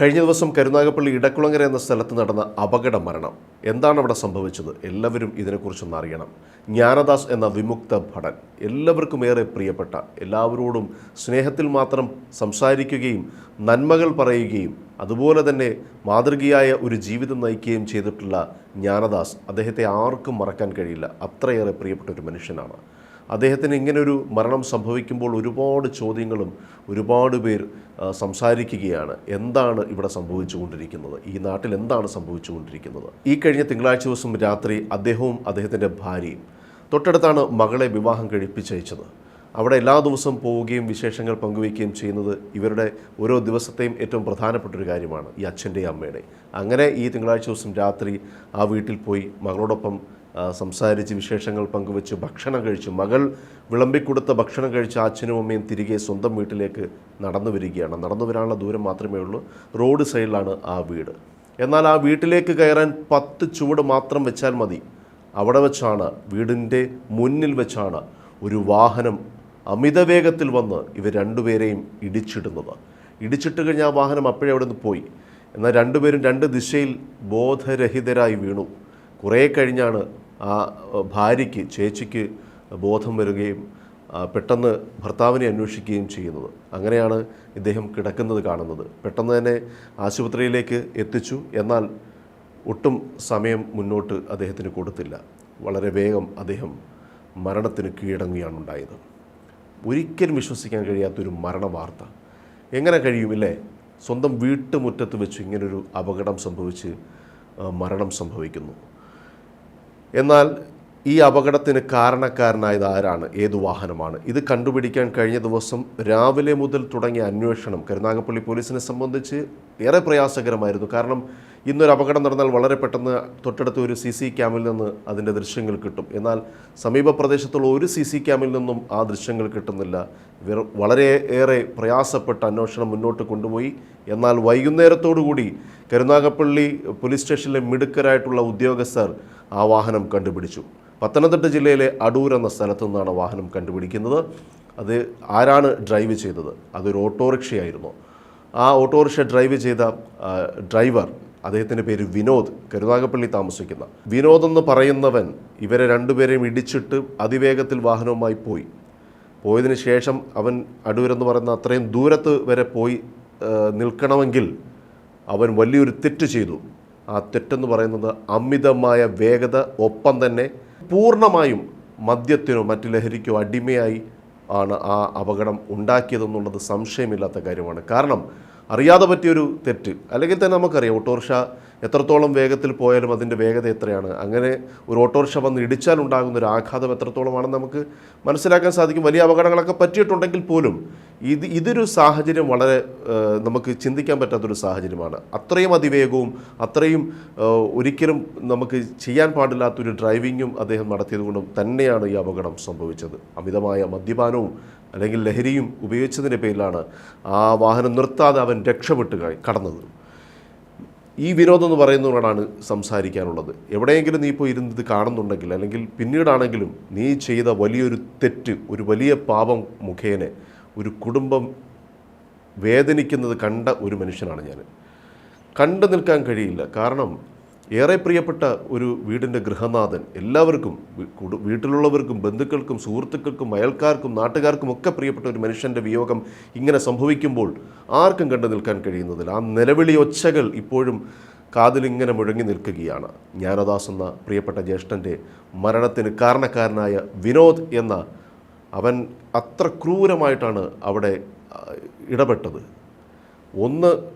കഴിഞ്ഞ ദിവസം കരുനാഗപ്പള്ളി ഇടക്കുളങ്ങര എന്ന സ്ഥലത്ത് നടന്ന അപകട മരണം. എന്താണ് അവിടെ സംഭവിച്ചത്? എല്ലാവരും ഇതിനെക്കുറിച്ചൊന്ന് അറിയണം. ജ്ഞാനദാസ് എന്ന വിമുക്ത ഭടൻ. എല്ലാവർക്കും ഏറെ പ്രിയപ്പെട്ട എല്ലാവരോടും സ്നേഹത്തിൽ മാത്രം സംസാരിക്കുകയും നന്മകൾ പറയുകയും അതുപോലെ തന്നെ മാതൃകയായ ഒരു ജീവിതം നയിക്കുകയും ചെയ്തിട്ടുള്ള ജ്ഞാനദാസ് അദ്ദേഹത്തെ ആർക്കും മറക്കാൻ കഴിയില്ല. അത്രയേറെ പ്രിയപ്പെട്ട ഒരു മനുഷ്യനാണ്. അദ്ദേഹത്തിന് ഇങ്ങനൊരു മരണം സംഭവിക്കുമ്പോൾ ഒരുപാട് ചോദ്യങ്ങളും ഒരുപാട് പേർ സംസാരിക്കുകയാണ്. എന്താണ് ഇവിടെ സംഭവിച്ചുകൊണ്ടിരിക്കുന്നത്? ഈ നാട്ടിൽ എന്താണ് സംഭവിച്ചുകൊണ്ടിരിക്കുന്നത്? ഈ കഴിഞ്ഞ തിങ്കളാഴ്ച ദിവസം രാത്രി അദ്ദേഹവും അദ്ദേഹത്തിന്റെ ഭാര്യയും തൊട്ടടുത്താണ് മകളെ വിവാഹം കഴിപ്പിച്ചയച്ചത്. അവിടെ എല്ലാ ദിവസവും പോവുകയും വിശേഷങ്ങൾ പങ്കുവയ്ക്കുകയും ചെയ്യുന്നത് ഇവരുടെ ഓരോ ദിവസത്തെയും ഏറ്റവും പ്രധാനപ്പെട്ട ഒരു കാര്യമാണ് ഈ അച്ഛന്റെയും അമ്മയുടെ അങ്ങനെ ഈ തിങ്കളാഴ്ച ദിവസം രാത്രി ആ വീട്ടിൽ പോയി മകളോടൊപ്പം സംസാരിച്ച് വിശേഷങ്ങൾ പങ്കുവെച്ച് ഭക്ഷണം കഴിച്ചു. മകൾ വിളമ്പിക്കൊടുത്ത ഭക്ഷണം കഴിച്ച് അച്ഛനും അമ്മയും തിരികെ സ്വന്തം വീട്ടിലേക്ക് നടന്നു വരികയാണ്. നടന്നു വരാനുള്ള ദൂരം മാത്രമേ ഉള്ളൂ. റോഡ് സൈഡിലാണ് ആ വീട്. എന്നാൽ ആ വീട്ടിലേക്ക് കയറാൻ പത്ത് ചുവട് മാത്രം വെച്ചാൽ മതി. അവിടെ വെച്ചാണ് വീടിന്റെ മുന്നിൽ വെച്ചാണ് ഒരു വാഹനം അമിത വേഗത്തിൽ വന്ന് ഇവർ രണ്ടുപേരെയും ഇടിച്ചിടുന്നത്. ഇടിച്ചിട്ട് കഴിഞ്ഞ ആ വാഹനം അപ്പോഴേ അവിടെ നിന്ന് പോയി. എന്നാൽ രണ്ടുപേരും രണ്ട് ദിശയിൽ ബോധരഹിതരായി വീണു. കുറേ കഴിഞ്ഞാണ് ആ ഭാര്യയ്ക്ക് ചേച്ചിക്ക് ബോധം വരികയും പെട്ടെന്ന് ഭർത്താവിനെ അന്വേഷിക്കുകയും ചെയ്യുന്നത്. അങ്ങനെയാണ് ഇദ്ദേഹം കിടക്കുന്നത് കാണുന്നത്. പെട്ടെന്ന് തന്നെ ആശുപത്രിയിലേക്ക് എത്തിച്ചു. എന്നാൽ ഒട്ടും സമയം മുന്നോട്ട് അദ്ദേഹത്തിന് കൊടുത്തില്ല. വളരെ വേഗം അദ്ദേഹം മരണത്തിന് കീഴടങ്ങുകയാണ് ഉണ്ടായത്. ഒരിക്കലും വിശ്വസിക്കാൻ കഴിയാത്തൊരു മരണ വാർത്ത എങ്ങനെ കഴിയുമില്ലേ? സ്വന്തം വീട്ടുമുറ്റത്ത് വെച്ച് ഇങ്ങനൊരു അപകടം സംഭവിച്ച് മരണം സംഭവിക്കുന്നു. എന്നാൽ ഈ അപകടത്തിന് കാരണക്കാരനായത് ആരാണ്? ഏത് വാഹനമാണ്? ഇത് കണ്ടുപിടിക്കാൻ കഴിഞ്ഞ ദിവസം രാവിലെ മുതൽ തുടങ്ങിയ അന്വേഷണം കരുനാഗപ്പള്ളി പോലീസിനെ സംബന്ധിച്ച് ഏറെ പ്രയാസകരമായിരുന്നു. കാരണം ഇന്നൊരു അപകടം നടന്നാൽ വളരെ പെട്ടെന്ന് തൊട്ടടുത്ത ഒരു സി സി ക്യാമിൽ നിന്ന് അതിന്റെ ദൃശ്യങ്ങൾ കിട്ടും. എന്നാൽ സമീപ പ്രദേശത്തുള്ള ഒരു സി സി ക്യാമിൽ നിന്നും ആ ദൃശ്യങ്ങൾ കിട്ടുന്നില്ല. വളരെ ഏറെ പ്രയാസപ്പെട്ട അന്വേഷണം മുന്നോട്ട് കൊണ്ടുപോയി. എന്നാൽ വൈകുന്നേരത്തോടുകൂടി കരുനാഗപ്പള്ളി പോലീസ് സ്റ്റേഷനിലെ മിടുക്കരായിട്ടുള്ള ഉദ്യോഗസ്ഥർ ആ വാഹനം കണ്ടുപിടിച്ചു. പത്തനംതിട്ട ജില്ലയിലെ അടൂർ എന്ന സ്ഥലത്തു നിന്നാണ് വാഹനം കണ്ടുപിടിക്കുന്നത്. അത് ആരാണ് ഡ്രൈവ് ചെയ്തത്? അതൊരു ഓട്ടോറിക്ഷയായിരുന്നു. ആ ഓട്ടോറിക്ഷ ഡ്രൈവ് ചെയ്ത ഡ്രൈവർ അദ്ദേഹത്തിന്റെ പേര് വിനോദ് കരുനാഗപ്പള്ളി താമസിക്കുന്ന. വിനോദ് എന്ന് പറയുന്നവൻ ഇവരെ രണ്ടുപേരെയും ഇടിച്ചിട്ട് അതിവേഗത്തിൽ വാഹനവുമായി പോയി. പോയതിന് ശേഷം അവൻ അടൂരെന്ന് പറയുന്ന അത്രയും ദൂരത്ത് വരെ പോയി നിൽക്കണമെങ്കിൽ അവൻ വലിയൊരു തെറ്റ് ചെയ്തു. ആ തെറ്റെന്ന് പറയുന്നത് അമിതമായ വേഗത ഒപ്പം തന്നെ പൂർണമായും മദ്യത്തിനോ മറ്റു ലഹരിക്കോ അടിമയായി ആണ് ആ അപകടം ഉണ്ടാക്കിയതെന്നുള്ളത് സംശയമില്ലാത്ത കാര്യമാണ്. കാരണം അറിയാതെ പറ്റിയൊരു തെറ്റ് അല്ലെങ്കിൽ തന്നെ നമുക്കറിയാം ഓട്ടോറിക്ഷ എത്രത്തോളം വേഗത്തിൽ പോയാലും അതിന്റെ വേഗത എത്രയാണ്? അങ്ങനെ ഒരു ഓട്ടോറിക്ഷ വന്ന് ഇടിച്ചാൽ ഉണ്ടാകുന്ന ഒരു ആഘാതം എത്രത്തോളമാണെന്ന് നമുക്ക് മനസ്സിലാക്കാൻ സാധിക്കും. വലിയ അപകടങ്ങളൊക്കെ പറ്റിയിട്ടുണ്ടെങ്കിൽ പോലും ഇത് ഇതൊരു സാഹചര്യം വളരെ നമുക്ക് ചിന്തിക്കാൻ പറ്റാത്തൊരു സാഹചര്യമാണ്. അത്രയും അതിവേഗവും അത്രയും ഒരിക്കലും നമുക്ക് ചെയ്യാൻ പാടില്ലാത്തൊരു ഡ്രൈവിങ്ങും അദ്ദേഹം നടത്തിയതുകൊണ്ടും തന്നെയാണ് ഈ അപകടം സംഭവിച്ചത്. അമിതമായ മദ്യപാനവും അല്ലെങ്കിൽ ലഹരിയും ഉപയോഗിച്ചതിന്റെ പേരിലാണ് ആ വാഹനം നിർത്താതെ അവൻ രക്ഷപ്പെട്ട് കടന്നത്. ഈ വിനോദം എന്ന് പറയുന്നവരോടാണ് സംസാരിക്കാനുള്ളത്. എവിടെയെങ്കിലും നീ ഇപ്പോൾ ഇരുന്നത് കാണുന്നുണ്ടെങ്കിൽ അല്ലെങ്കിൽ പിന്നീടാണെങ്കിലും നീ ചെയ്ത വലിയൊരു തെറ്റ് ഒരു വലിയ പാപം മുഖേന ഒരു കുടുംബം വേദനിക്കുന്നത് കണ്ട ഒരു മനുഷ്യനാണ് ഞാൻ. കണ്ടു നിൽക്കാൻ കഴിയില്ല. കാരണം ഏറെ പ്രിയപ്പെട്ട ഒരു വീടിന്റെ ഗൃഹനാഥൻ എല്ലാവർക്കും വീട്ടിലുള്ളവർക്കും ബന്ധുക്കൾക്കും സുഹൃത്തുക്കൾക്കും അയൽക്കാർക്കും നാട്ടുകാർക്കും ഒക്കെ പ്രിയപ്പെട്ട ഒരു മനുഷ്യന്റെ വിയോഗം ഇങ്ങനെ സംഭവിക്കുമ്പോൾ ആർക്കും കണ്ടു നിൽക്കാൻ കഴിയുന്നതില്ല. ആ നിലവിളി ഒച്ചകൾ ഇപ്പോഴും കാതിലിങ്ങനെ മുഴങ്ങി നിൽക്കുകയാണ്. ജ്ഞാനദാസ് എന്ന പ്രിയപ്പെട്ട ജ്യേഷ്ഠന്റെ മരണത്തിന് കാരണക്കാരനായ വിനോദ് എന്ന അവൻ അത്ര ക്രൂരമായിട്ടാണ് അവിടെ ഇടപെട്ടത്. ഒന്ന്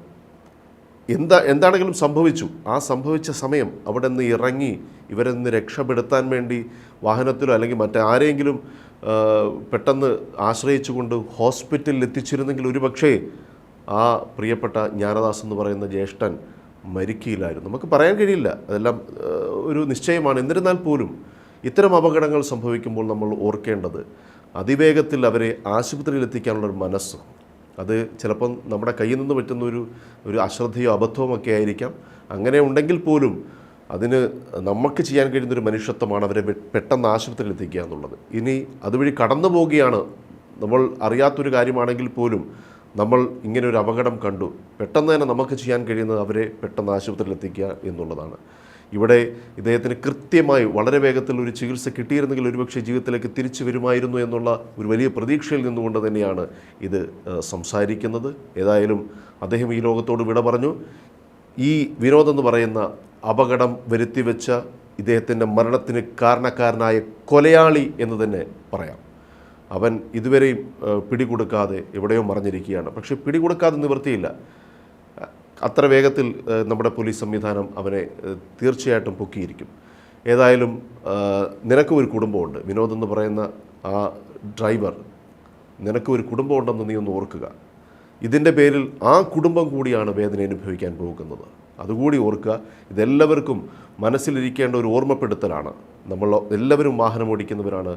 എന്താ എന്താണെങ്കിലും സംഭവിച്ചു. ആ സംഭവിച്ച സമയം അവിടെ നിന്ന് ഇറങ്ങി ഇവരെ നിന്ന് രക്ഷപ്പെടുത്താൻ വേണ്ടി വാഹനത്തിലോ അല്ലെങ്കിൽ മറ്റാരെങ്കിലും പെട്ടെന്ന് ആശ്രയിച്ചുകൊണ്ട് ഹോസ്പിറ്റലിൽ എത്തിച്ചിരുന്നെങ്കിൽ ഒരുപക്ഷേ ആ പ്രിയപ്പെട്ട ജ്ഞാനദാസ് എന്ന് പറയുന്ന ജ്യേഷ്ഠൻ മരിക്കില്ലായിരുന്നു നമുക്ക് പറയാൻ കഴിയില്ല. അതെല്ലാം ഒരു നിശ്ചയമാണ്. എന്നിരുന്നാൽ പോലും ഇത്തരം അപകടങ്ങൾ സംഭവിക്കുമ്പോൾ നമ്മൾ ഓർക്കേണ്ടത് അതിവേഗത്തിൽ അവരെ ആശുപത്രിയിൽ എത്തിക്കാനുള്ളൊരു മനസ്സ് അത് ചിലപ്പം നമ്മുടെ കയ്യിൽ നിന്ന് പറ്റുന്ന ഒരു ഒരു അശ്രദ്ധയോ അബദ്ധവും ഒക്കെ ആയിരിക്കാം. അങ്ങനെ ഉണ്ടെങ്കിൽ പോലും അതിന് നമുക്ക് ചെയ്യാൻ കഴിയുന്നൊരു മനുഷ്യത്വമാണ് അവരെ പെട്ടെന്ന് ആശുപത്രിയിൽ എത്തിക്കുക എന്നുള്ളത്. ഇനി അതുവഴി കടന്നു പോവുകയാണ്. നമ്മൾ അറിയാത്തൊരു കാര്യമാണെങ്കിൽ പോലും നമ്മൾ ഇങ്ങനെ ഒരു അപകടം കണ്ടു. പെട്ടെന്ന് തന്നെ നമുക്ക് ചെയ്യാൻ കഴിയുന്നത് അവരെ പെട്ടെന്ന് ആശുപത്രിയിൽ എത്തിക്കുക എന്നുള്ളതാണ്. ഇവിടെ ഇദ്ദേഹത്തിന് കൃത്യമായി വളരെ വേഗത്തിൽ ഒരു ചികിത്സ കിട്ടിയിരുന്നെങ്കിൽ ഒരുപക്ഷെ ജീവിതത്തിലേക്ക് തിരിച്ചു വരുമായിരുന്നു എന്നുള്ള ഒരു വലിയ പ്രതീക്ഷയിൽ നിന്നുകൊണ്ട് തന്നെയാണ് ഇത് സംസാരിക്കുന്നത്. ഏതായാലും അദ്ദേഹം ഈ ലോകത്തോട് വിട പറഞ്ഞു. ഈ വിനോദ് എന്ന് പറയുന്ന അപകടം വരുത്തിവെച്ച ഇദ്ദേഹത്തിന്റെ മരണത്തിന് കാരണക്കാരനായ കൊലയാളി എന്ന് തന്നെ പറയാം. അവൻ ഇതുവരെയും പിടികൊടുക്കാതെ എവിടെയോ മറിഞ്ഞിരിക്കുകയാണ്. പക്ഷേ പിടികൊടുക്കാതെ നിവൃത്തിയില്ല. അത്ര വേഗത്തിൽ നമ്മുടെ പോലീസ് സംവിധാനം അവനെ തീർച്ചയായിട്ടും പൊക്കിയിരിക്കും. ഏതായാലും നിനക്കും ഒരു കുടുംബമുണ്ട്. വിനോദ് എന്ന് പറയുന്ന ആ ഡ്രൈവർ നിനക്കും ഒരു കുടുംബമുണ്ടെന്ന് നീ ഒന്ന് ഓർക്കുക. ഇതിന്റെ പേരിൽ ആ കുടുംബം കൂടിയാണ് വേദന അനുഭവിക്കാൻ പോകുന്നത്. അതുകൂടി ഓർക്കുക ഇതെല്ലാവർക്കും മനസ്സിലിരിക്കേണ്ട ഒരു ഓർമ്മപ്പെടുത്തലാണ്. നമ്മൾ എല്ലാവരും വാഹനം ഓടിക്കുന്നവരാണ്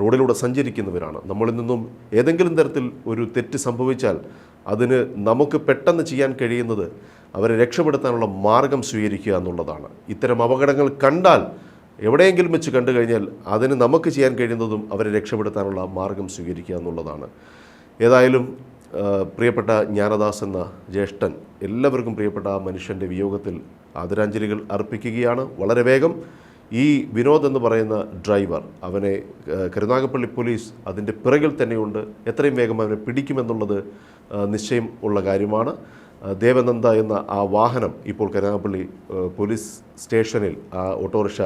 റോഡിലൂടെ സഞ്ചരിക്കുന്നവരാണ്. നമ്മളിൽ നിന്നും ഏതെങ്കിലും തരത്തിൽ ഒരു തെറ്റ് സംഭവിച്ചാൽ അതിന് നമുക്ക് പെട്ടെന്ന് ചെയ്യാൻ കഴിയുന്നത് അവരെ രക്ഷപ്പെടുത്താനുള്ള മാർഗം സ്വീകരിക്കുക എന്നുള്ളതാണ്. ഇത്തരം അപകടങ്ങൾ കണ്ടാൽ എവിടെയെങ്കിലും വെച്ച് കണ്ടു കഴിഞ്ഞാൽ അതിന് നമുക്ക് ചെയ്യാൻ കഴിയുന്നതും അവരെ രക്ഷപ്പെടുത്താനുള്ള മാർഗം സ്വീകരിക്കുക എന്നുള്ളതാണ്. ഏതായാലും പ്രിയപ്പെട്ട ജ്ഞാനദാസ് എന്ന ജ്യേഷ്ഠൻ എല്ലാവർക്കും പ്രിയപ്പെട്ട ആ മനുഷ്യന്റെ വിയോഗത്തിൽ ആദരാഞ്ജലികൾ അർപ്പിക്കുകയാണ്. വളരെ വേഗം ഈ വിനോദ് എന്ന് പറയുന്ന ഡ്രൈവർ അവനെ കരുനാഗപ്പള്ളി പോലീസ് അതിന്റെ പിറകിൽ തന്നെയുണ്ട്. എത്രയും വേഗം അവനെ പിടിക്കുമെന്നുള്ളത് നിശ്ചയം ഉള്ള കാര്യമാണ്. ദേവനന്ദ എന്ന ആ വാഹനം ഇപ്പോൾ കരുനാഗപ്പള്ളി പോലീസ് സ്റ്റേഷനിൽ ആ ഓട്ടോറിക്ഷ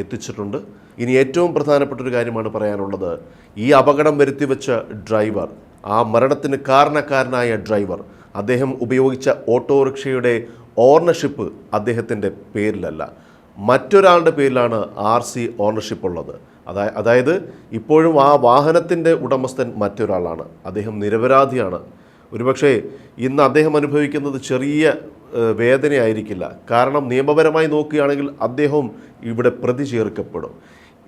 എത്തിച്ചിട്ടുണ്ട്. ഇനി ഏറ്റവും പ്രധാനപ്പെട്ട ഒരു കാര്യമാണ് പറയാനുള്ളത്. ഈ അപകടം വരുത്തിവെച്ച ഡ്രൈവർ ആ മരണത്തിന് കാരണക്കാരനായ ഡ്രൈവർ അദ്ദേഹം ഉപയോഗിച്ച ഓട്ടോറിക്ഷയുടെ ഓർണർഷിപ്പ് അദ്ദേഹത്തിന്റെ പേരിലല്ല. മറ്റൊരാളുടെ പേരിലാണ് ആർ സി ഓണർഷിപ്പ് ഉള്ളത്. അതായത് അതായത് ഇപ്പോഴും ആ വാഹനത്തിന്റെ ഉടമസ്ഥൻ മറ്റൊരാളാണ്. അദ്ദേഹം നിരപരാധിയാണ്. ഒരുപക്ഷേ ഇന്ന് അദ്ദേഹം അനുഭവിക്കുന്നത് ചെറിയ വേദനയായിരിക്കില്ല. കാരണം നിയമപരമായി നോക്കുകയാണെങ്കിൽ അദ്ദേഹവും ഇവിടെ പ്രതി ചേർക്കപ്പെടും.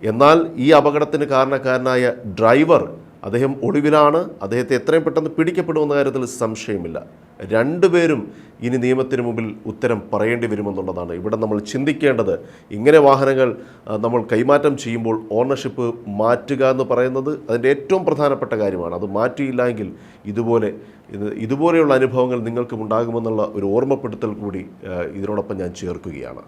എന്നാൽ ഈ അപകടത്തിന് കാരണക്കാരനായ ഡ്രൈവർ അദ്ദേഹം ഒളിവിലാണ്. അദ്ദേഹത്തെ എത്രയും പെട്ടെന്ന് പിടിക്കപ്പെടുമെന്ന കാര്യത്തിൽ സംശയമില്ല. രണ്ടുപേരും ഇനി നിയമത്തിന് മുമ്പിൽ ഉത്തരം പറയേണ്ടി വരുമെന്നുള്ളതാണ്. ഇവിടെ നമ്മൾ ചിന്തിക്കേണ്ടത് ഇങ്ങനെ വാഹനങ്ങൾ നമ്മൾ കൈമാറ്റം ചെയ്യുമ്പോൾ ഓണർഷിപ്പ് മാറ്റുക എന്ന് പറയുന്നത് അതിന്റെ ഏറ്റവും പ്രധാനപ്പെട്ട കാര്യമാണ്. അത് മാറ്റിയില്ല എങ്കിൽ ഇതുപോലെ ഇതുപോലെയുള്ള അനുഭവങ്ങൾ നിങ്ങൾക്കും ഉണ്ടാകുമെന്നുള്ള ഒരു ഓർമ്മപ്പെടുത്തൽ കൂടി ഇതിനോടൊപ്പം ഞാൻ ചേർക്കുകയാണ്.